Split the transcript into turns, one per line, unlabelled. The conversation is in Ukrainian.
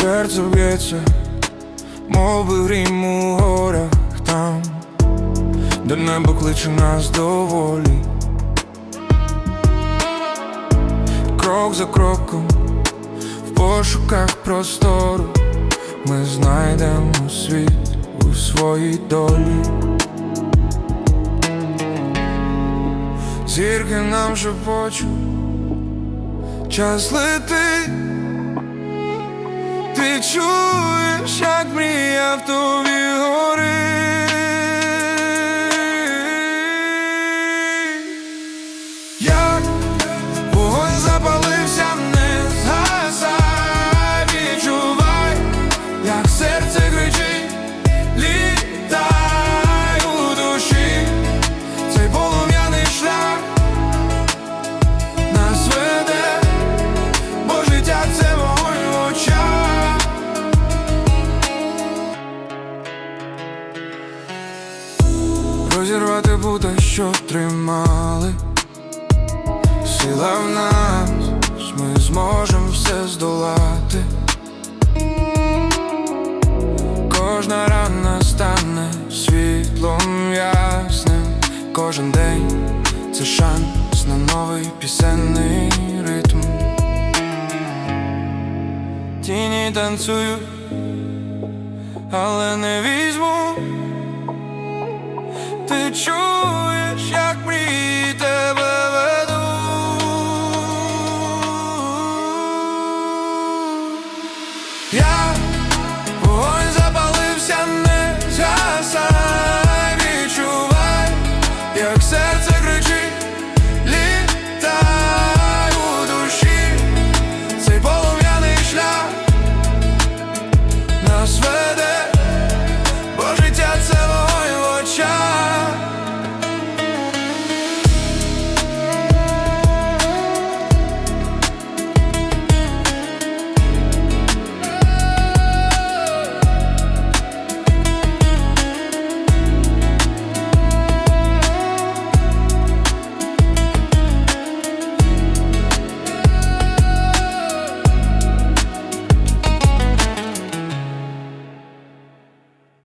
Серце б'ється, мов би грім у горах там, де небо кличе нас до волі. Крок за кроком, в пошуках простору, ми знайдемо світ у своїй долі. Зірки нам шепочуть, час летить. Ти чуєш, як мрія в тобі горить Як вогонь запалився, не згасай Відчувай, як серце кричить Розірвати буде, що тримали. Сила в нас, ми зможемо все здолати. Кожна рана стане світлом ясним. Кожен день це шанс на новий пісенний ритм. Тіні танцюють, але не візьму чуєш, як мрії тебе веду, Я вогонь запалився, не згасай Відчувай, як серце кричить, літай у душі, цей полум'яний шлях на свет.